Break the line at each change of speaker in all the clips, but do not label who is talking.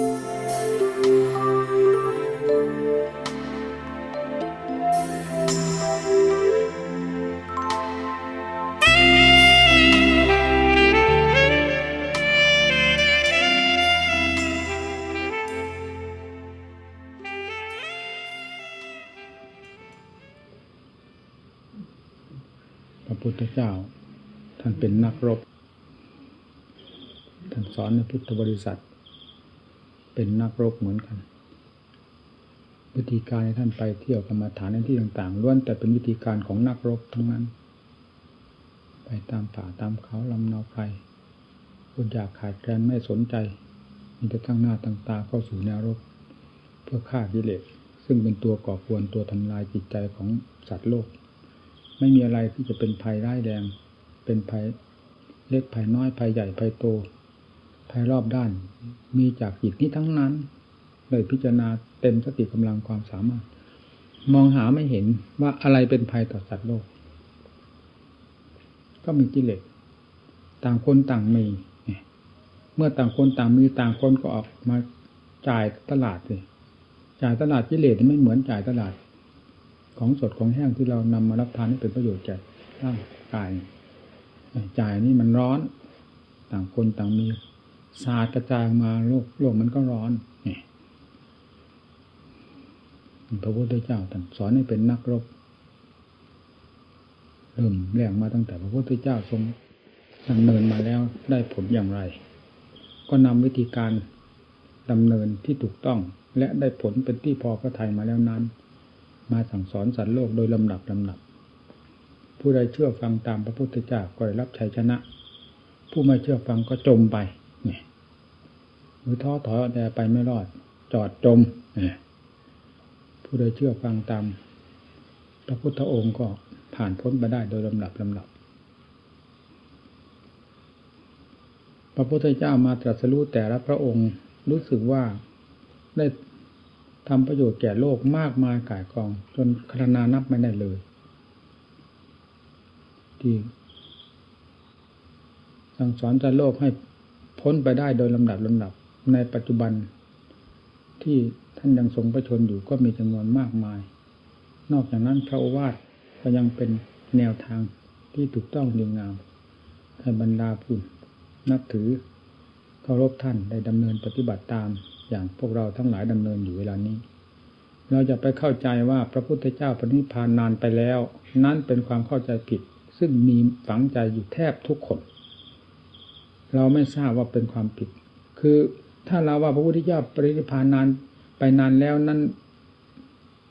พระพุทธเจ้า ท่านเป็นนักรบ ท่านสอนในพุทธบริษัท เป็นนักรบเหมือนกัน วิธีการที่ท่านไปเที่ยวกรรมาฐานในที่ต่างๆล้วนแต่เป็นวิธีการของนักรบทั้งนั้น ไปตามป่าตามเขาลำเนาไพรคนอยากขาดแคลนไม่สนใจมีแต่ตั้งหน้าตั้งตาเข้าสู่แนวรบ เพื่อฆ่ากิเลสซึ่งเป็นตัวก่อกวนตัวทำลายจิตใจของสัตว์โลก ไม่มีอะไรที่จะเป็นภัยร้ายแรงเป็นภัยเล็กภัยน้อยภัยใหญ่ภัยโต ภัยรอบด้าน มีจากจิตนี้ทั้งนั้น เลยพิจารณาเต็มสติกำลังความสามารถ มองหาไม่เห็นว่าอะไรเป็นภัยต่อสัตว์โลก ก็มีกิเลสต่างคนต่างมีเมื่อต่างคนต่างมีต่างคนก็ออกมาจ่ายตลาดเลยจ่ายตลาดกิเลสไม่เหมือนจ่ายตลาด ของสดของแห้งที่เรานำมารับทานให้เป็นประโยชน์แก่ร่างกายจ่ายนี่มันร้อน ต่างคนต่างมี สาดกระจายมาโลกโลกมันก็ร้อนนี่พระพุทธเจ้าท่านสอนให้เป็นนักรบเริ่มแรงมาตั้งแต่พระพุทธเจ้าทรงดำเนินมาแล้วได้ผลอย่างไร ก็นำวิธีการดำเนินที่ถูกต้องและได้ผลเป็นที่พอพระทัยมาแล้วนั้น มาสั่งสอนสัตว์โลกโดยลำดับลำดับ ผู้ใดเชื่อฟังตามพระพุทธเจ้าก็ได้รับชัยชนะ ผู้ไม่เชื่อฟังก็จมไป หรือท้อถอยแต่ไปไม่รอด จอดจมผู้ใดเชื่อฟังตามพระพุทธองค์ก็ผ่านพ้นไปได้โดยลำดับลำดับ พระพุทธเจ้ามาตรัสรู้แต่ละพระองค์รู้สึกว่าได้ทำประโยชน์แก่โลกมากมายก่ายกอง จนคณานับไม่ได้เลย ที่สั่งสอนใจโลกให้พ้นไปได้โดยลำดับลำดับ ในปัจจุบันที่ท่านยังทรงประชนอยู่ก็มีจำนวนมากมาย นอกจากนั้นพระโอวาทก็ยังเป็นแนวทางที่ถูกต้องดีงามให้บรรดาผู้นับถือเคารพท่านได้ดำเนินปฏิบัติตามอย่างพวกเราทั้งหลายดำเนินอยู่เวลานี้ เราจะไปเข้าใจว่าพระพุทธเจ้าปณิพานนานไปแล้ว นั่นเป็นความเข้าใจผิด ซึ่งมีฝังใจอยู่แทบทุกคน เราไม่ทราบว่าเป็นความผิด คือ ถ้าเราว่าพระพุทธเจ้าปรินิพพานนานไปนานแล้วนั้น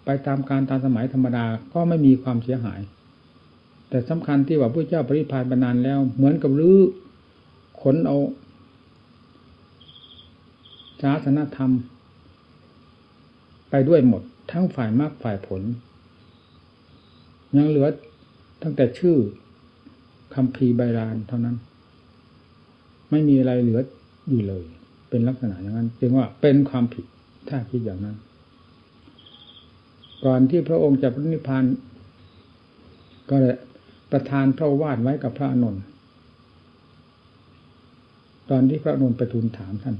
ไปตามการตามสมัยธรรมดาก็ไม่มีความเสียหาย แต่สำคัญที่ว่าพระเจ้าปรินิพพานไปนานแล้ว เหมือนกับรื้อขนเอาศาสนธรรม ไปด้วยหมด ทั้งฝ่ายมากฝ่ายผล ยังเหลือตั้งแต่ชื่อคำพีใบรานเท่านั้น ไม่มีอะไรเหลืออยู่เลย เป็นลักษณะอย่างนั้น จึงว่าเป็นความผิดถ้าคิดอย่างนั้น ก่อนที่พระองค์จะพระนิพพานก็เลยประทานพระวาทไว้กับพระอานนตอนที่พระอานนไปทูลถามท่าน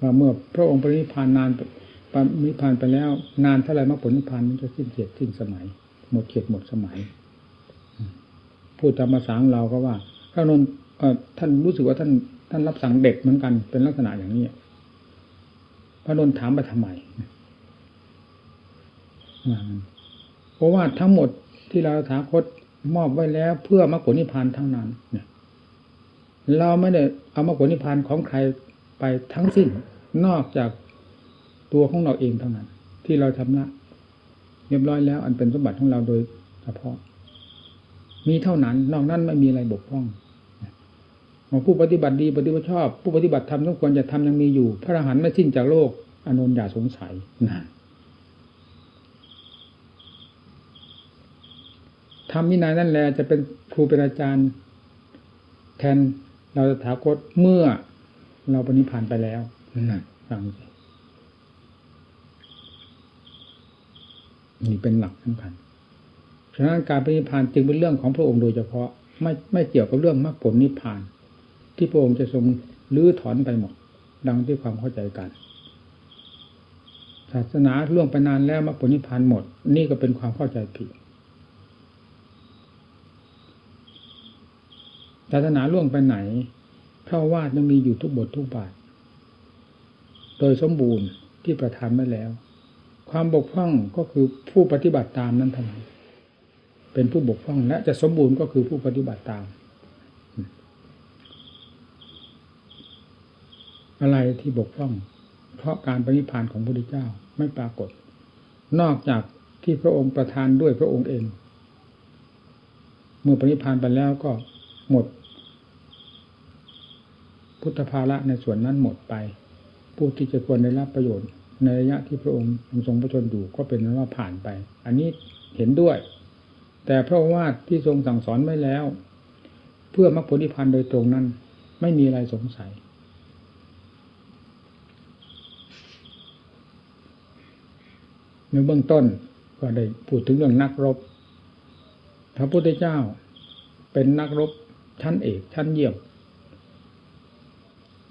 ว่าเมื่อพระองค์ปรินิพพานนานปรินิพพานไปแล้ว นานเท่าไรมรรคผลนิพพานมันจะสิ้นเขตสิ้นสมัย หมดเขตหมดสมัยพูดตามภาษาของเราก็ว่า พระอานนท่านรู้สึกว่าท่าน ท่านรับสั่งเด็กเหมือนกัน เป็นลักษณะอย่างนี้พระนนถามไปทำไมเพราะว่าทั้งหมดที่เราถาคตมอบไว้แล้ว เพื่อมรรคผลนิพพานทั้งนั้นเนี่ยเราไม่ได้เอามรรคผลนิพพานของใครไปทั้งสิ้นนอกจากตัวของเราเองเท่านั้น ที่เราทำละเรียบร้อยแล้วอันเป็นสมบัติของเราโดยเฉพาะ มีเท่านั้น นอกนั้นไม่มีอะไรบกพร่อง ผู้ปฏิบัติดีปฏิบัติชอบ ผู้ปฏิบัติธรรมทุกควรจะทำยังมีอยู่ พระอรหันต์ไม่สิ้นจากโลกอนนท์อย่าสงสัยนะทำวินัยนั่นแหละจะเป็นครูเป็นอาจารย์ แทนเราจะถาคตเมื่อเราปณิพานไปแล้วนะฟังนี่เป็นหลักสำคัญฉะนั้นการปณิพานจึงเป็นเรื่องของพระองค์โดยเฉพาะ ไม่ไม่เกี่ยวกับเรื่องมรรคผลนิพพาน ที่พระองค์จะทรงลื้อถอนไปหมด ดังที่ความเข้าใจกัน ศาสนาล่วงไปนานแล้วมรรคผลนิพพานหมด นี่ก็เป็นความเข้าใจผิดศาสนาล่วงไปไหนพระวาดยังมีอยู่ทุกบททุกบาท โดยสมบูรณ์ที่ประทานไว้แล้ว ความบกพร่องก็คือผู้ปฏิบัติตามนั้นเท่านั้นเป็นผู้บกพร่องและจะสมบูรณ์ก็คือผู้ปฏิบัติตาม อะไรที่บกพร่อง เพราะการปฏิพานของพระพุทธเจ้าไม่ปรากฏ นอกจากที่พระองค์ประทานด้วยพระองค์เอง เมื่อปฏิพานไปแล้วก็หมด พุทธภาระในส่วนนั้นหมดไป ผู้ที่จะควรได้รับประโยชน์ ในระยะที่พระองค์ทรงพระชนอยู่ก็เป็นว่าผ่านไป อันนี้เห็นด้วย แต่พระวาทที่ทรงสั่งสอนไว้แล้ว เพื่อมรรคผลนิพพานโดยตรงนั้น ไม่มีอะไรสงสัย ในเบื้องต้นก็ได้พูดถึงเรื่องนักรบ พระพุทธเจ้าเป็นนักรบชั้นเอกชั้นเยี่ยม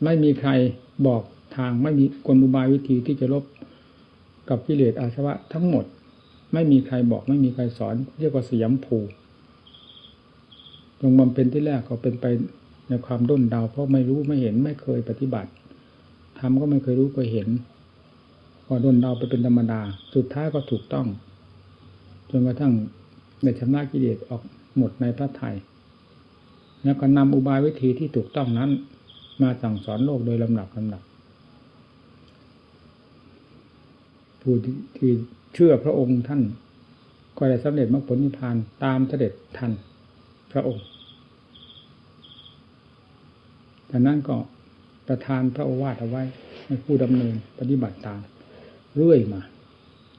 ไม่มีใครบอกทางไม่มีกลอุบายวิธีที่จะลบกับกิเลสอาสวะทั้งหมด ไม่มีใครบอกไม่มีใครสอน เรียกว่าสยามภูตรงบำเพ็ญที่แรกก็เป็นไปในความด้นดาวเพราะไม่รู้ไม่เห็นไม่เคยปฏิบัติทำก็ไม่เคยรู้เคยเห็น ก็ด้นดาไปเป็นธรรมดา สุดท้ายก็ถูกต้องจนกระทั่งในชำระกิเลสออกหมดในพระไทยแล้วก็นำอุบายวิธีที่ถูกต้องนั้น มาสั่งสอนโลกโดยลำดับลำดับผู้ที่เชื่อพระองค์ท่าน ก็ได้สำเร็จมรรคผลนิพพานตามเสด็จทันพระองค์ดังนั้นก็ประทานพระโอวาทเอาไว้ให้ผู้ดำเนินปฏิบัติตาม เรื่อยมา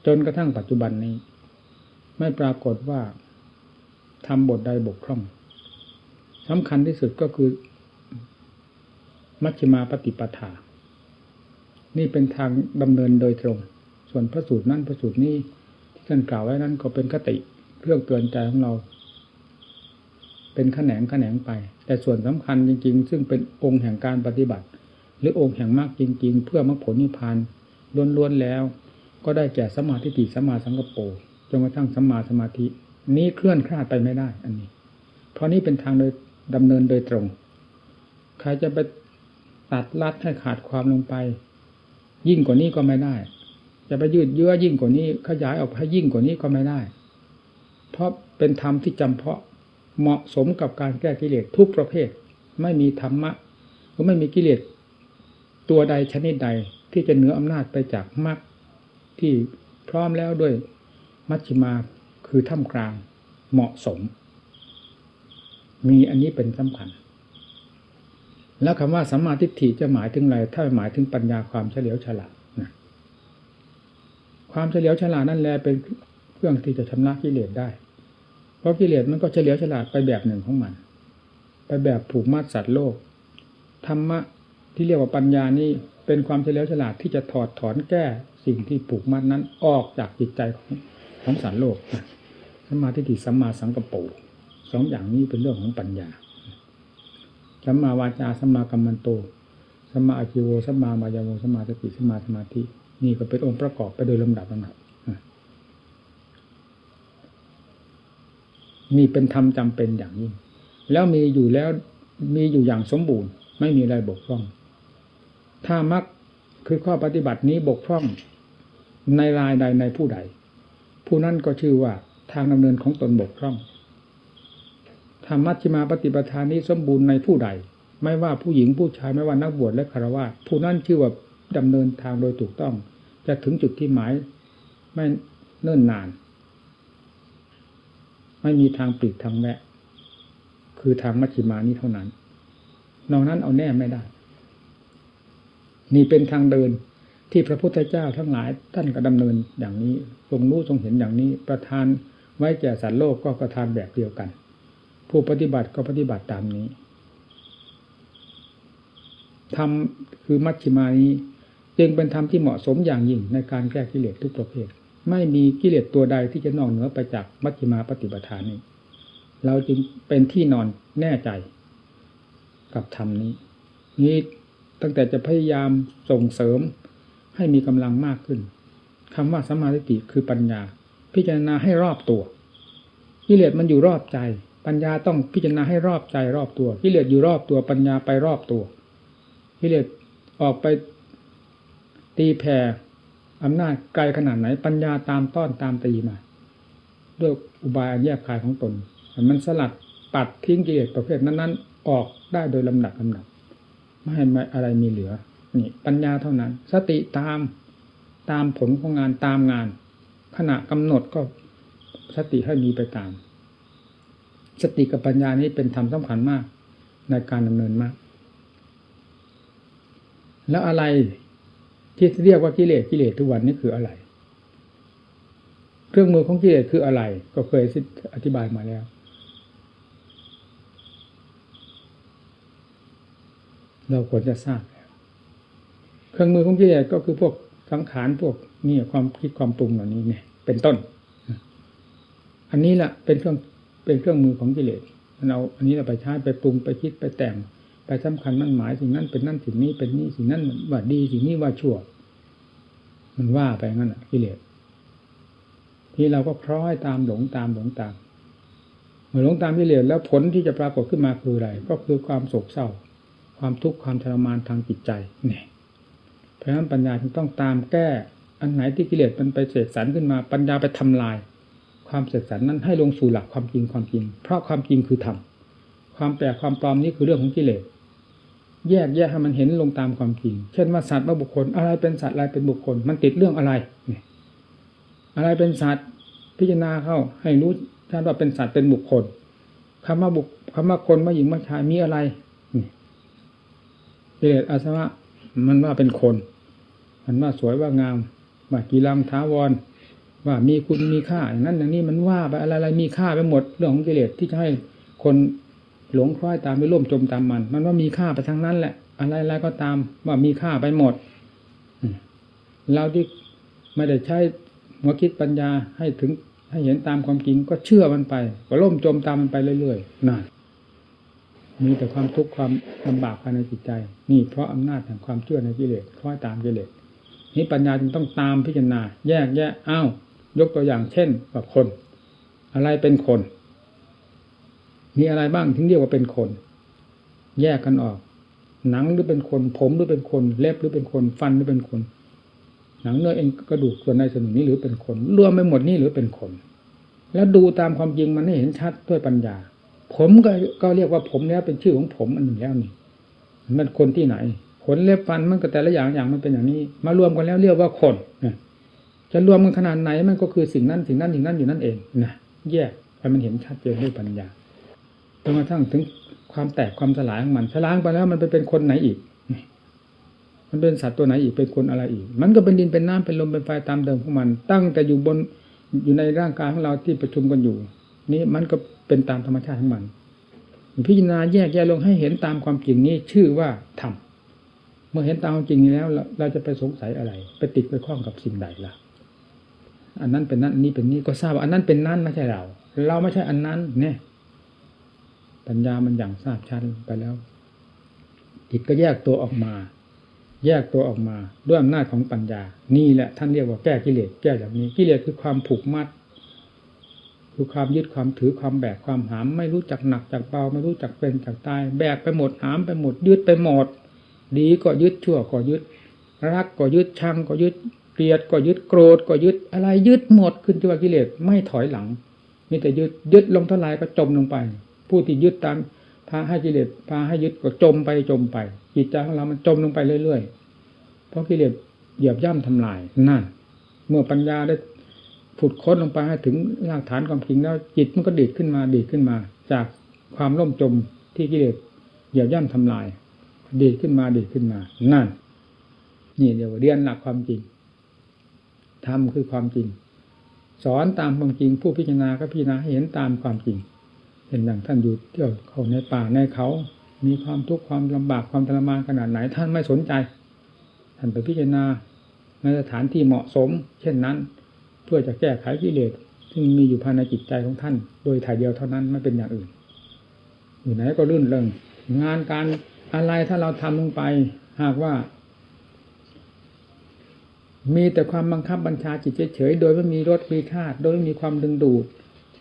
จนกระทั่งปัจจุบันนี้ ไม่ปรากฏว่าทำบทใดบกพร่องสำคัญที่สุดก็คือ มัชฌิมาปฏิปทา นี่เป็นทางดำเนินโดยตรง ส่วนพระสูตรนั้นพระสูตรนี้ที่ท่านกล่าวไว้นั้นก็เป็นคติเครื่องเตือนใจของเรา เป็นขแขนงขแขนงไป แต่ส่วนสำคัญจริง ๆ ซึ่งเป็นองค์แห่งการปฏิบัติ หรือองค์แห่งมากจริง ๆ เพื่อมรรคผลนิพพาน ล้วนๆแล้ว ก็ได้แก่สมมาทิฏฐิสมมาสังกปรจนกระทั่งสมมาสมาธิ นี้เคลื่อนคลาดไปไม่ได้ อันนี้ เพราะนี้เป็นทางโดยดำเนินโดยตรง ใครจะไปตัดลัดให้ขาดความลงไป ยิ่งกว่านี้ก็ไม่ได้ จะไปยืดเยื้อยิ่งกว่านี้ ขยายออกให้ยิ่งกว่านี้ก็ไม่ได้ เพราะเป็นธรรมที่จำเพาะเหมาะสมกับการแก้กิเลสทุกประเภท ไม่มีธรรมะก็ไม่มีกิเลสตัวใดชนิดใด ที่จะเหนืออำนาจไปจากมรรคที่พร้อมแล้วด้วยมัชฌิมาคือท่ามกลางเหมาะสม มีอันนี้เป็นสำคัญ แล้วคำว่าสัมมาทิฏฐิจะหมายถึงอะไรถ้าหมายถึงปัญญาความเฉลียวฉลาดนะความเฉลียวฉลาดนั่นแหละเป็นเครื่องที่จะชำระกิเลสได้ เพราะกิเลสมันก็เฉลียวฉลาดไปแบบหนึ่งของมัน ไปแบบผูกมัดสัตว์โลกธรรมะที่เรียกว่าปัญญานี่ เป็นความเฉลียวฉลาดที่จะถอดถอนแก้สิ่งที่ผูกมัดนั้นออกจากจิตใจของของสัตว์โลกสัมมาทิฏฐิสัมมาสังกปรสองอย่างนี้เป็นเรื่องของปัญญาสัมมาวาจาสัมมากัมมันโตสัมมาอาชิโวสัมมามายาโวสัมมาสติสัมมาสมาธิ นี่ก็เป็นองค์ประกอบไปโดยลำดับลำดับนี่เป็นธรรมจำเป็นอย่างยิ่งแล้วมีอยู่แล้วมีอยู่อย่างสมบูรณ์ ไม่มีอะไรบกพร่อง ถ้ามักคือข้อปฏิบัตินี้บกพร่องในรายใดในผู้ใด ผู้นั้นก็ชื่อว่าทางดำเนินของตนบกพร่องธรรมัชฌิมาปฏิปทานนี้สมบูรณ์ในผู้ใด ไม่ว่าผู้หญิงผู้ชายไม่ว่านักบวชและคารวะผู้นั้นชื่อว่าดำเนินทางโดยถูกต้อง จะถึงจุดที่หมายไม่เนิ่นนาน ไม่มีทางปลีกทางแวะคือทางมัชฌิมานี้เท่านั้น นอกนั้นเอาแน่ไม่ได้ นี่เป็นทางเดินที่พระพุทธเจ้าทั้งหลายท่านก็ดำเนินอย่างนี้ทรงรู้ทรงเห็นอย่างนี้ ประทานไว้แก่สัตว์โลกก็ประทานแบบเดียวกัน ผู้ปฏิบัติก็ปฏิบัติตามนี้ธรรมคือมัชฌิมานี้ จึงเป็นธรรมที่เหมาะสมอย่างยิ่งในการแก้กิเลสทุกประเภท ไม่มีกิเลสตัวใดที่จะนอกเหนือไปจากมัชฌิมาปฏิปทานนี้ เราจึงเป็นที่นอนแน่ใจ กับธรรมนี้ นี้ ตั้งแต่จะพยายามส่งเสริมให้มีกำลังมากขึ้นคำว่าสัมมาทิฏฐิคือปัญญา พิจารณาให้รอบตัวกิเลสมันอยู่รอบใจ ปัญญาต้องพิจารณาให้รอบใจรอบตัวกิเลสอยู่รอบตัวปัญญาไปรอบตัวกิเลสออกไปตีแผ่อำนาจไกลขนาดไหน ปัญญาตามต้อนตามตีมา ด้วยอุบายอันแยบคายของตนมันสลัดปัดทิ้งกิเลสประเภทนั้น ๆ ออกได้โดยลำดับลำดับ ไม่ให้อะไรมีเหลือ นี่ปัญญาเท่านั้น สติตามตามผลของงานตามงาน ขณะกำหนดก็สติให้มีไปตาม สติกับปัญญานี้เป็นธรรมสำคัญมาก ในการดำเนินมาก แล้วอะไรที่เรียกว่ากิเลสกิเลสทุกวันนี้คืออะไร เครื่องมือของกิเลสคืออะไร ก็เคยอธิบายมาแล้ว เราควรจะทราบ เครื่องมือของกิเลสก็คือพวกสังขารพวกนี่ความคิดความปรุงเหล่านี้เนี่ย เป็นต้น อันนี้แหละเป็นเครื่องเป็นเครื่องมือของกิเลสมันเอาอันนี้เราไปใช้ไปปรุงไปคิดไปแต่ง ไปสำคัญมั่นหมายสิ่งนั้นเป็นนั่นสิ่งนี้เป็นนี่สิ่งนั้นว่าดีสิ่งนี้ว่าชั่ว มันว่าไปงั้นอะกิเลสที่เราก็คล้อยตามหลงตามหลงตามเมื่อหลงตามกิเลสแล้วผลที่จะปรากฏขึ้นมาคืออะไร ก็คือความโศกเศร้า ความทุกข์ความทรมานทางจิตใจเนี่ยเพราะฉะนั้นปัญญาจึงต้องตามแก้ อันไหนที่กิเลสมันไปเสกสรรขึ้นมา ปัญญาไปทำลาย ความเสกสรรนั้นให้ลงสู่หลักความจริงความจริง เพราะความจริงคือธรรมความแปลความปลอมนี้คือเรื่องของกิเลสแยกแยกให้มันเห็นลงตามความจริง เช่นว่าสัตว์ว่าบุคคล อะไรเป็นสัตว์อะไรเป็นบุคคล มันติดเรื่องอะไรเนี่ยอะไรเป็นสัตว์พิจารณาเข้า ให้รู้ชัดว่าเป็นสัตว์เป็นบุคคลคำว่าบุคคำว่าคนว่าหญิงว่าชายมีอะไร กิเลสอาสวะมันว่าเป็นคน มันว่าสวยว่างาม ว่ากีรังท้าวร ว่ามีคุณมีค่าอย่างนั้นอย่างนี้มันว่าไปอะไรอะไรมีค่าไปหมดเรื่องของกิเลสที่จะให้คนหลงคล้อยตามไปร่วมจมตามมัน มันว่ามีค่าไปทั้งนั้นแหละ อะไรอะไรก็ตามว่ามีค่าไปหมดเราที่ไม่ได้ใช้หัวคิดปัญญาให้ถึงให้เห็นตามความจริงก็เชื่อมันไป ก็ล่มจมตามมันไปเรื่อยๆนั่น มีแต่ความทุกข์ความลำบากภายในจิตใจ นี่เพราะอำนาจแห่งความเชื่อในกิเลสคล้อยตามกิเลสนี่ปัญญาจึงต้องตามพิจารณา แยกแยะอ้าวยกตัวอย่างเช่นว่าคน อะไรเป็นคน มีอะไรบ้างถึงเรียกว่าเป็นคน แยกกันออก หนังหรือเป็นคน ผมหรือเป็นคน เล็บหรือเป็นคน ฟันหรือเป็นคน หนังเนื้อเอ็นกระดูกส่วนในส่วนนี้หรือเป็นคน รวมไปหมดนี่หรือเป็นคน แล้วดูตามความจริงมันให้เห็นชัดด้วยปัญญา ผมก็ก็เรียกว่าผมแล้วเป็นชื่อของผมอันหนึ่งแล้วนี่มันคนที่ไหน ขนเล็บฟันมันก็แต่ละอย่างอย่างมันเป็นอย่างนี้ มารวมกันแล้วเรียกว่าคนจะรวมกันขนาดไหนมันก็คือสิ่งนั้นสิ่งนั้นสิ่งนั้นอยู่นั่นเองนะแยกให้มันเห็นชัดเจนด้วยปัญญาจนกระทั่งถึงความแตกความสลายของมันสลายไปแล้วมันไปเป็นคนไหนอีก มันเป็นสัตว์ตัวไหนอีกเป็นคนอะไรอีก มันก็เป็นดินเป็นน้ำเป็นลมเป็นไฟตามเดิมของมัน ตั้งแต่อยู่บนอยู่ในร่างกายของเราที่ประชุมกันอยู่ นี่มันก็เป็นตามธรรมชาติของมัน พิจารณาแยกแยะลงให้เห็นตามความจริงนี้ชื่อว่าธรรมเมื่อเห็นตามความจริงนี้แล้ว เราจะไปสงสัยอะไร ไปติดไปคล้องกับสิ่งใดล่ะ อันนั้นเป็นนั้นนนี้เป็นนี้ก็ทราบว่าอันนั้นเป็นนั้นไม่ใช่เรา เราไม่ใช่อันนั้น เนี่ยปัญญามันอย่างทราบชัดไปแล้วจิตก็แยกตัวออกมา แยกตัวออกมา ด้วยอำนาจของปัญญา นี่แหละท่านเรียกว่าแก้กิเลสแก้แบบนี้ กิเลสคือความผูกมัด คือความยึดความถือความแบกความหาม ไม่รู้จักหนักจากเบาไม่รู้จักเป็นจากตาย แบกไปหมดหามไปหมดยึดไปหมด ดีก็ยึดชั่วก็ยึด รักก็ยึดชังก็ยึดเกลียดก็ยึดโกรธก็ยึดอะไรยึดหมดขึ้นที่ว่ากิเลสไม่ถอยหลังมีแต่ยึดยึดลงเท่าไรก็จมลงไป ผู้ที่ยึดตามพาให้กิเลสพาให้ยึดก็จมไปจมไปจิตใจของเรามันจมลงไปเรื่อยๆเพราะกิเลสเหยียบย่ำทำลายนั่นเมื่อปัญญาได้ ผุดค้นลงไปให้ถึงรากฐานความจริงแล้ว จิตมันก็ดีดขึ้นมาดีดขึ้นมา จากความล่มจมที่กิเลสเหยียบย่ำทำลาย ดีดขึ้นมาดีดขึ้นมา นั่น นี่เดี๋ยวเรียนหลักความจริงทำคือความจริง สอนตามความจริง ผู้พิจารณาก็พิจารณาเห็นตามความจริงเห็นอย่างท่านอยู่เที่ยวเขาในป่าในเขา มีความทุกข์ความลำบากความทรมานขนาดไหน ท่านไม่สนใจ ท่านไปพิจารณาในสถานที่เหมาะสม เช่นนั้น เพื่อจะแก้ไขกิเลสซึ่งมีอยู่ภายในจิตใจของท่าน โดยถ่ายเดียวเท่านั้นไม่เป็นอย่างอื่น อยู่ไหนก็รื่นเริงงานการอะไรถ้าเราทำลงไป หากว่า มีแต่ความบังคับบัญชาจิตเฉยๆโดยไม่มีรสมีชาติ โดยไม่มีความดึงดูด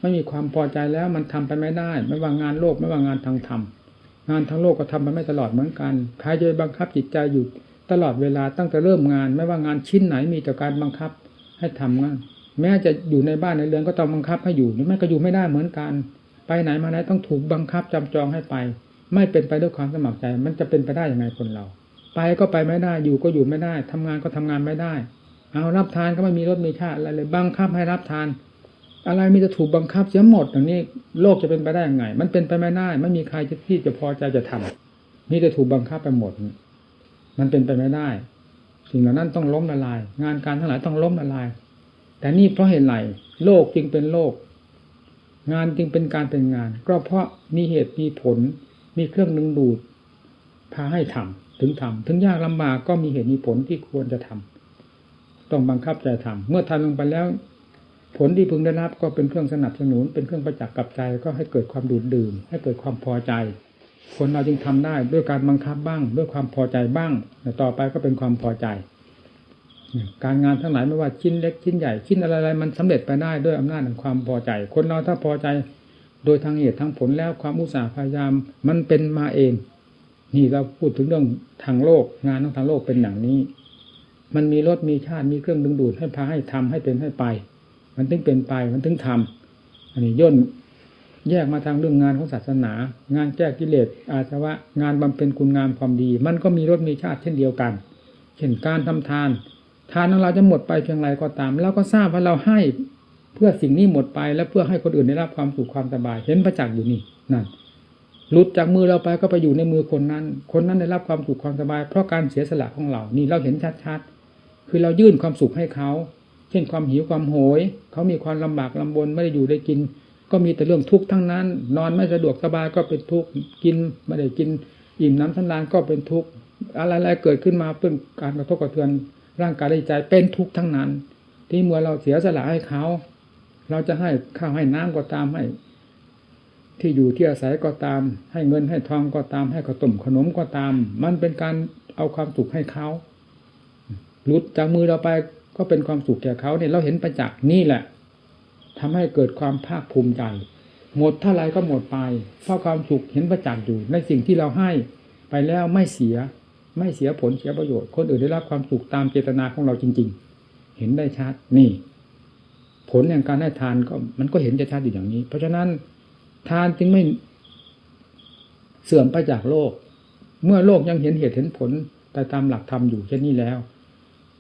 ไม่มีความพอใจแล้วมันทำไปไม่ได้ ไม่ว่างานโลกไม่ว่างานทางธรรมงานทางโลกก็ทำไปไม่ตลอดเหมือนกันใครจะบังคับจิตใจอยู่ตลอดเวลาตั้งแต่เริ่มงาน ไม่ว่างานชิ้นไหนมีแต่การบังคับให้ทำงาน แม้จะอยู่ในบ้านในเรือนก็ต้องบังคับให้อยู่หรือไม่ก็อยู่ไม่ได้เหมือนกัน ไปไหนมาไหนต้องถูกบังคับจำจองให้ไป ไม่เป็นไปด้วยความสมัครใจ มันจะเป็นไปได้ยังไงคนเรา ไปก็ไปไม่ได้อยู่ก็อยู่ไม่ได้ทำงานก็ทำงานไม่ได้ เอารับทานก็ไม่มีรสมีชาติอะไรเลยบังคับให้รับทาน อะไรมีจะถูกบังคับเสียหมดอย่างนี้โลกจะเป็นไปได้ยังไง มันเป็นไปไม่ได้ ไม่มีใครที่จะพอใจจะทำมีแต่ถูกบังคับไปหมด มันเป็นไปไม่ได้ สิ่งเหล่านั้นต้องล้มละลาย งานการทั้งหลายต้องล้มละลาย แต่นี่เพราะเหตุไรโลกจึงเป็นโลก งานจึงเป็นการเป็นงาน ก็เพราะมีเหตุมีผล มีเครื่องดึงดูด พาให้ทำถึงทำถึงยากลำบากก็มีเหตุมีผลที่ควรจะทำต้องบังคับใจทำเมื่อทำลงไปแล้ว ผลที่พึงได้รับก็เป็นเครื่องสนับสนุน เป็นเครื่องประจักษ์กับใจก็ให้เกิดความดูดดื่ม ให้เกิดความพอใจคนเราจึงทำได้ด้วยการบังคับบ้าง ด้วยความพอใจบ้างแต่ต่อไปก็เป็นความพอใจ การงานทั้งหลายไม่ว่าชิ้นเล็กชิ้นใหญ่ชิ้นอะไรๆมันสำเร็จไปได้ด้วยอำนาจแห่งความพอใจ คนเราถ้าพอใจโดยทางเหตุทางผลแล้วความอุตสาห์พยายามมันเป็นมาเอง นี่เราพูดถึงเรื่องทางโลกงานทางโลกเป็นอย่างนี้ มันมีรสมีชาติมีเครื่องดึงดูดให้พาให้ทำให้เป็นให้ไป มันถึงเป็นไปมันถึงทำอันนี้ย่นแยกมาทางเรื่องงานของศาสนา งานแก้กิเลสอาสวะงานบำเพ็ญคุณงามความดี มันก็มีรสมีชาติเช่นเดียวกัน เช่นการทำทาน ทานของเราจะหมดไปเพียงไรก็ตามเราก็ทราบว่าเราให้เพื่อสิ่งนี้หมดไปและเพื่อให้คนอื่นได้รับความสุขความสบาย เห็นประจักษ์อยู่นี่นั่นหลุดจากมือเราไปก็ไปอยู่ในมือคนนั้น คนนั้นได้รับความสุขความสบาย เพราะการเสียสละของเรา นี่เราเห็นชัดๆ คือเรายื่นความสุขให้เขา เช่นความหิวความโหย เขามีความลำบากลำบนไม่ได้อยู่ได้กิน ก็มีแต่เรื่องทุกข์ทั้งนั้น นอนไม่สะดวกสบายก็เป็นทุกข์ กินไม่ได้กิน อิ่มน้ำทันดานก็เป็นทุกข์ อะไรๆเกิดขึ้นมาเป็นการกระทบกระเทือน ร่างกายได้ใจเป็นทุกข์ทั้งนั้น ที่เมื่อเราเสียสละให้เขา เราจะให้ข้าวให้น้ำก็ตามให้ ที่อยู่ที่อาศัยก็ตาม ให้เงินให้ทองก็ตาม ให้ขนมขนมก็ตาม มันเป็นการเอาความสุขให้เขาหลุดจากมือเราไปก็เป็นความสุขแก่เขาเนี่ยเราเห็นประจักษ์นี่แหละทำให้เกิดความภาคภูมิใจหมดเท่าไรก็หมดไปเพราะความสุขเห็นประจักษ์อยู่ในสิ่งที่เราให้ไปแล้วไม่เสีย ไม่เสียผลเสียประโยชน์ คนอื่นได้รับความสุขตามเจตนาของเราจริง ๆ เห็นได้ชัดนี่ ผลแห่งการให้ทานก็ มันก็เห็นจะชัดอยู่อย่างนี้ เพราะฉะนั้นทานจึงไม่เสื่อมไปจากโลก เมื่อโลกยังเห็นเหตุเห็นผลไปตามหลักธรรมอยู่เช่นนี้แล้ว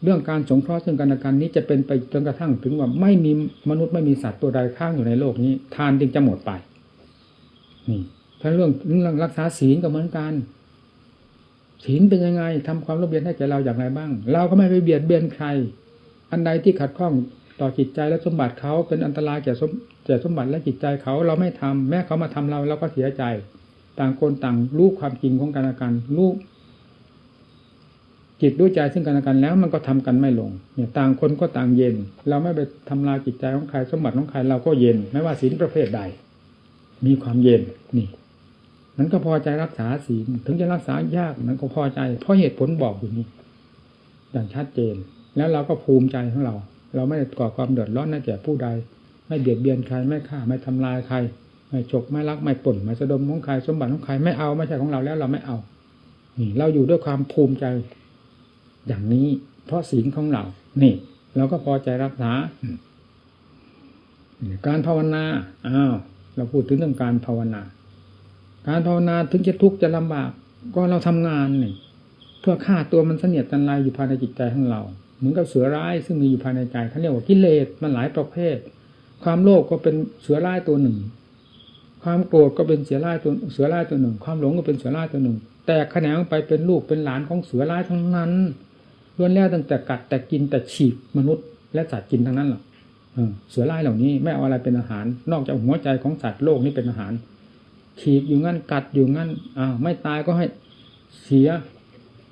เรื่องการสงเคราะห์ซึ่งกันและกันนี้จะเป็นไปจนกระทั่งถึงว่าไม่มีมนุษย์ไม่มีสัตว์ตัวใดข้างอยู่ในโลกนี้ ทานจึงจะหมดไป นี่ถ้าเรื่องเรื่องรักษาศีลก็เหมือนกัน ศีลเป็นยังไงทำความร่มเย็นให้แก่เราอย่างไรบ้าง เราก็ไม่ไปเบียดเบียนใคร อันใดที่ขัดข้องต่อจิตใจและสมบัติเขาเป็นอันตรายแก่สมแก่สมบัติและจิตใจเขาเราไม่ทำแม้เขามาทำเราเราก็เสียใจ ต่างคนต่างรู้ความจริงของกันและกันรู้จิตรู้ใจซึ่งกันและกันแล้วมันก็ทำกันไม่ลงเนี่ยต่างคนก็ต่างเย็น เราไม่ไปทำลายจิตใจของใครสมบัติของใครเราก็เย็น ไม่ว่าศีลประเภทใด มีความเย็นนี่ มันก็พอใจรักษาศีลถึงจะรักษายากมันก็พอใจ เพราะเหตุผลบอกอยู่นี่อย่างชัดเจน แล้วเราก็ภูมิใจของเรา เราไม่ก่อความเดือดร้อนให้แก่ผู้ใด ไม่เบียดเบียนใครไม่ฆ่าไม่ทำลายใคร ไม่ฉกไม่ลักไม่ป่นไม่สะดมของใครสมบัติของใครไม่เอาไม่ใช่ของเราแล้วเราไม่เอานี่เราอยู่ด้วยความภูมิใจอย่างนี้ เพราะศีลของเรา นี่เราก็พอใจรักษาการภาวนาอ้าวเราพูดถึงเรื่องการภาวนา การภาวนาถึงจะทุกข์จะลำบาก ก็เราทำงานนี่เพื่อฆ่าตัวมันเสนียดตันลายอยู่ภายในจิตใจของเรา เหมือนกับเสือร้ายซึ่งมีอยู่ภายในใจเขาเรียกว่ากิเลสมันหลายประเภท ความโลภก็เป็นเสือร้ายตัวหนึ่ง ความโกรธก็เป็นเสือร้ายตัวเสือร้ายตัวหนึ่ง ความหลงก็เป็นเสือร้ายตัวหนึ่ง แต่แขนงไปเป็นลูกเป็นหลานของเสือร้ายทั้งนั้นล้วนแล้วตั้งแต่กัดแต่กินแต่ฉีกมนุษย์ และสัตว์กินทั้งนั้นหรอกเสือร้ายเหล่านี้ไม่เอาอะไรเป็นอาหาร นอกจากหัวใจของสัตว์โลกนี้เป็นอาหาร ฉีกอยู่งั้นกัดอยู่งั้นอ้าวไม่ตายก็ให้เสีย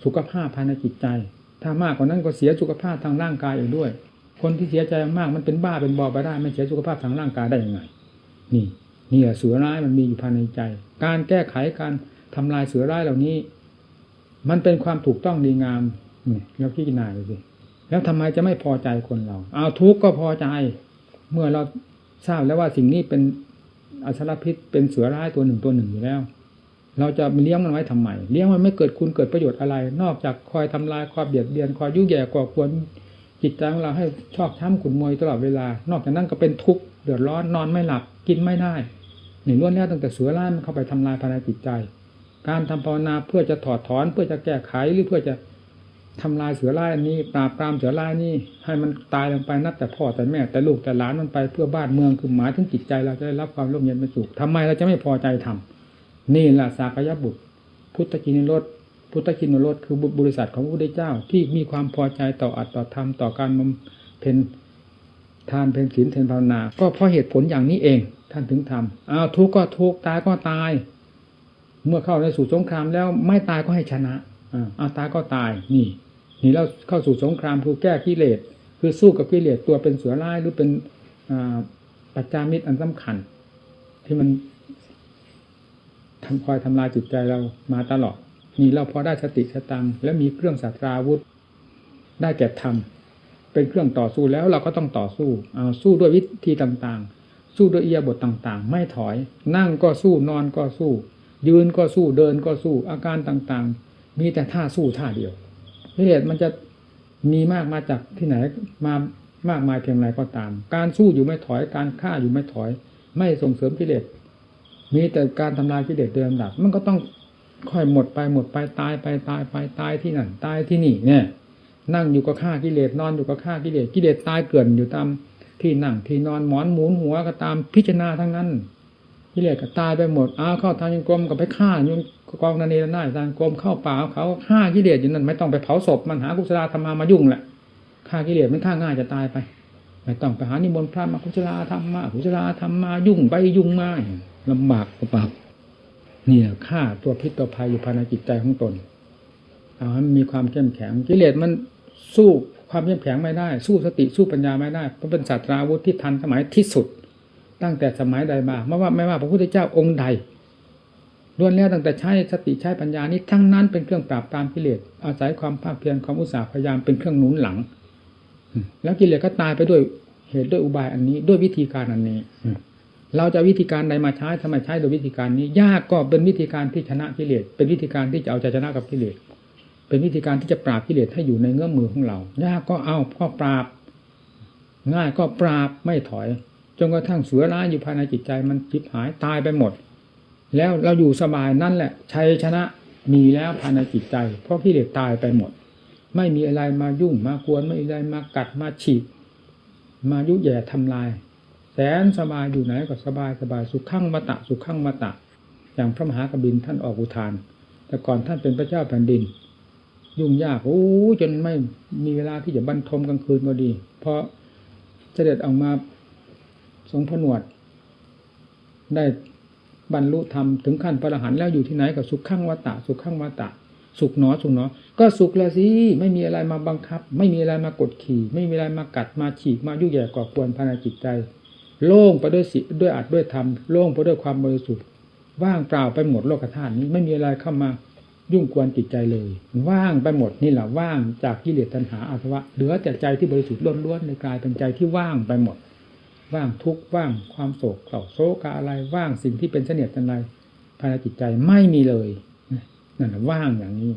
สุขภาพภายในจิตใจ ถ้ามากกว่านั้นก็เสียสุขภาพทางร่างกายอีกด้วย คนที่เสียใจมากมันเป็นบ้าเป็นบอไปได้ไม่เสียสุขภาพทางร่างกายได้ยังไง นี่นี่เสือร้ายมันมีอยู่ภายในใจ การแก้ไขการทำลายเสือร้ายเหล่านี้ มันเป็นความถูกต้องดีงามนี่เราพิจารณาดูสิแล้วทำไมจะไม่พอใจคนเรา เอาทุกข์ก็พอใจ เมื่อเราทราบแล้วว่าสิ่งนี้เป็น อสรพิษเป็นเสือร้ายตัวหนึ่งตัวหนึ่งอยู่แล้ว เราจะเลี้ยงมันไว้ทำไมเลี้ยงมันไม่เกิดคุณเกิดประโยชน์อะไร นอกจากคอยทำลายคอยเบียดเบียนคอยยุ่ยแย่ก่อควรจิตใจของเราให้ชอบช้ำขุนมวยตลอดเวลา นอกจากนั้นก็เป็นทุกข์เดือดร้อนนอนไม่หลับกินไม่ได้หนึ่งล้วนแล้วตั้งแต่เสือร้ายมันเข้าไปทำลายภายในจิตใจ การทำภาวนาเพื่อจะถอดถอนเพื่อจะแก้ไขหรือเพื่อจะ ทำลายเสือร้ายนี้ปราบปรามเสือร้ายนี่ให้มันตายลงไปนับแต่พ่อแต่แม่แต่ลูกแต่หลานมันไปเพื่อบ้านเมืองคือหมายถึงจิตใจเราจะได้รับความร่มเย็นเป็นสุขทำไมเราจะไม่พอใจทำนี่แหละสากยบุตร พุทธกินรสพุทธกินรสคือบริษัทของพระพุทธเจ้าที่มีความพอใจต่ออัตต่อธรรมต่อการบำเพ็ญทานเพ็ญศีลเพ็ญภาวนา ก็เพราะเหตุผลอย่างนี้เอง ท่านถึงทำอ้าวทุกข์ก็ทุกข์ตายก็ตาย เมื่อเข้าในสู่สงครามแล้วไม่ตายก็ให้ชนะอ่าเอาตายก็ตายนี่ นี่เราเข้าสู่สงครามคือแก้กิเลสคือสู้กับกิเลสตัวเป็นเสือร้ายหรือเป็นปัจจามิตรอันสำคัญ ที่มันทำคอยทำลายจิตใจเรามาตลอดนี่เราพอได้สติสตังและมีเครื่องสัตราวุธ ได้แก่ธรรมเป็นเครื่องต่อสู้แล้วเราก็ต้องต่อสู้เอาสู้ด้วยวิธีต่างๆ สู้ด้วยเอียบทต่างๆ ไม่ถอย นั่งก็สู้นอนก็สู้ ยืนก็สู้เดินก็สู้อาการต่างๆ มีแต่ท่าสู้ท่าเดียว กิเลสมันจะมีมากมาจากที่ไหนมามากมายเพียงไรก็ตาม การสู้อยู่ไม่ถอยการฆ่าอยู่ไม่ถอย ไม่ส่งเสริมกิเลสมีแต่การทำลายกิเลสเดิมดับมันก็ต้องค่อยหมดไปหมดไปตายไปตายไปตายที่นั่นตายที่นี่เนี่ยนั่งอยู่กับฆ่ากิเลสนอนอยู่กับฆ่ากิเลสกิเลสตายเกลื่อนอยู่ตามที่นั่งที่นอนหมอนหมุนหัวก็ตามพิจารณาทั้งนั้น กิเลสก็ตายไปหมดอ้าวเข้าทางยังกรมก็ไปฆ่ายู่กองนันเนรนาทางกรมเข้าป่าเขาฆ่ากิเลสอยู่นั่นไม่ต้องไปเผาศพมันหากุศลธรรมามายุ่งแหละฆ่ากิเลสมันฆ่าง่ายจะตายไป ไม่ต้องไปหานิมนต์พระมากุศลธรรมมากุศลธรรมมายุ่งไปยุ่งมาลำบากกระปับเนี่ยฆ่าตัวพิษตัวภัยอยู่ภายในจิตใจของตนเอาให้มีความเข้มแข็งกิเลสมันสู้ความเข้มแข็งไม่ได้ สู้สติสู้ปัญญาไม่ได้เพราะเป็นศาสตราวุธที่ทันสมัยที่สุด ตั้งแต่สมัยใดมาไม่ว่าไม่ว่าพระพุทธเจ้าองค์ใดล้วนแล้วตั้งแต่ใช้สติใช้ปัญญานี้ทั้งนั้นเป็นเครื่องปราบตามกิเลสอาศัยความภาคเพียรความอุตสาห์พยายามเป็นเครื่องหนุนหลัง แล้วกิเลสก็ตายไปด้วยเหตุด้วยอุบายอันนี้ด้วยวิธีการอันนี้ เราจะวิธีการใดมาใช้ทำไมใช้โดยวิธีการนี้ ยากก็เป็นวิธีการที่ชนะกิเลสเป็นวิธีการที่จะเอาใจชนะกับกิเลสเป็นวิธีการที่จะปราบกิเลสให้อยู่ในเงื้อมมือของเรา ยากก็เอาก็ปราบ ง่ายก็ปราบไม่ถอย จนกระทั่งเสือร้ายอยู่ภายในจิตใจมันจิบหายตายไปหมด แล้วเราอยู่สบายนั่นแหละชัยชนะมีแล้วภายในจิตใจ เพราะกิเลสตายไปหมด ไม่มีอะไรมายุ่งมากวนไม่มีอะไรมากัดมาฉีกมายุแย่ทำลาย แสนสบายอยู่ไหนก็สบายสบายสุขขั้งมาตะสุขขั้งมาตะ อย่างพระมหากบินท่านออกอุทาน แต่ก่อนท่านเป็นพระเจ้าแผ่นดิน ยุ่งยากโอ้จนไม่มีเวลาที่จะบรรทมกลางคืนก็ดี เพราะเสด็จออกมา ทรงผนวด ได้บรรลุธรรมถึงขั้นพระอรหันต์แล้วอยู่ที่ไหนก็สุขขั้งวัตะสุขขั้งวตะสุขหนอสุขหนอ ก็สุขแล้วสิไม่มีอะไรมาบังคับ ไม่มีอะไรมากดขี่ ไม่มีอะไรมากัดมาฉีกมายุ่ยแย่ก่อควรภายในจิตใจ โล่งไปด้วยสิด้วยอัดด้วยธรรมโล่งไปด้วยความบริสุทธิ์ว่างเปล่าไปหมดโลกธาตุนี้ไม่มีอะไรเข้ามายุ่งกวนจิตใจเลย ว่างไปหมดนี่แหละว่างจากกิเลสตัณหาอาสวะเหลือแต่ใจที่บริสุทธิ์ล้วนๆในกลายเป็นใจที่ว่างไปหมด ว่างทุกว่างความโศกเศร้าโศกอะไรว่างสิ่งที่เป็นเสนียดอะไรภายในจิตใจไม่มีเลยนั่นว่างอย่างนี้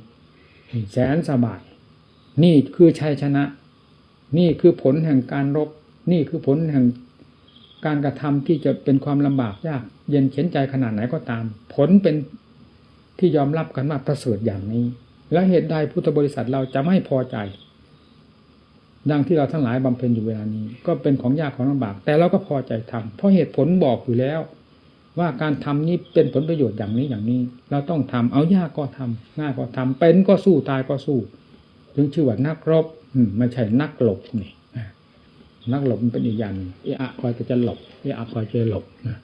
แสนสบาย นี่คือชัยชนะ นี่คือผลแห่งการรบ นี่คือผลแห่งการกระทำที่จะเป็นความลำบากยาก เย็นเข็นใจขนาดไหนก็ตาม ผลเป็นที่ยอมรับกันว่าประเสริฐอย่างนี้ และเหตุใดพุทธบริษัทเราจะไม่พอใจ ดังที่เราทั้งหลายบำเพ็ญอยู่เวลานี้ ก็เป็นของยากของลำบาก แต่เราก็พอใจทำเพราะเหตุผลบอกอยู่แล้ว ว่าการทำนี้เป็นผลประโยชน์อย่างนี้อย่างนี้ เราต้องทำเอายากก็ทำง่ายก็ทำเป็นก็สู้ตายก็สู้ถึงชื่อว่านักรบไม่ใช่นักหลบนี่นักหลบมันเป็นอีกอย่างเออะคอยจะหลบเออะคอยจะหลบนะ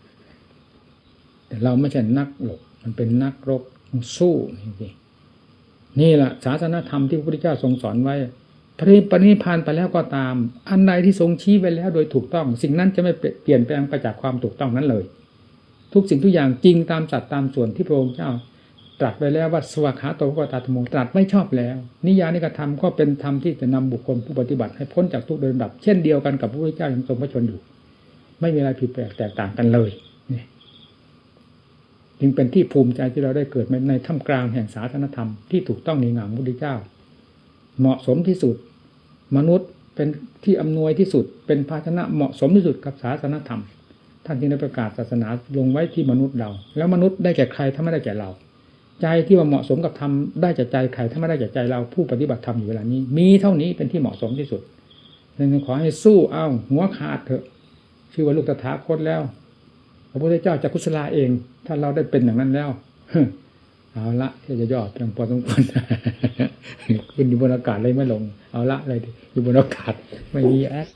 แต่เราไม่ใช่นักหลบ มันเป็นนักรบสู้นี่นี่แหละศาสนธรรมที่พระพุทธเจ้าทรงสอนไว้ พระปณิพานไปแล้วก็ตาม อันใดที่ทรงชี้ไว้แล้วโดยถูกต้อง สิ่งนั้นจะไม่เปลี่ยนแปลงไปจากความถูกต้องนั้นเลย ทุกสิ่งทุกอย่างจริงตามสัตว์ตามส่วนที่พระองค์เจ้า ตรัสไปแล้วว่าสวากขาโตภควตาธรรมโมตรัสไม่ชอบแล้ว นิยานิกธรรมก็เป็นธรรมที่จะนำบุคคลผู้ปฏิบัติให้พ้นจากทุกโดยลำดับ เช่นเดียวกันกับพระพุทธเจ้ายังทรงพระชนอยู่ ไม่มีอะไรผิดแปลกแตกต่างกันเลยนี่จึงเป็นที่ภูมิใจที่เราได้เกิดในท่ามกลางแห่งศาสนธรรมที่ถูกต้องในงามพระพุทธเจ้า เหมาะสมที่สุด มนุษย์เป็นที่อำนวยที่สุด เป็นภาชนะเหมาะสมที่สุดกับศาสนธรรม ท่านจึงได้ประกาศศาสนาลงไว้ที่มนุษย์เรา แล้วมนุษย์ได้แก่ใครถ้าไม่ได้แก่เรา ใจที่ว่าเหมาะสมกับธรรมได้จากใจใครถ้าไม่ได้จากใจเราผู้ปฏิบัติธรรมอยู่เวลานี้ มีเท่านี้เป็นที่เหมาะสมที่สุดดังนั้นขอให้สู้เอาหัวขาดเถอะชื่อว่าลูกตถาคตแล้วพระพุทธเจ้าจะกุศลาเอง ถ้าเราได้เป็นอย่างนั้นแล้ว เอาละที่จะย่อเพียงพอสมควรขึ้นอยู่บนอากาศเลยไม่ลง เอาละเลยอยู่บนอากาศไม่มีแอส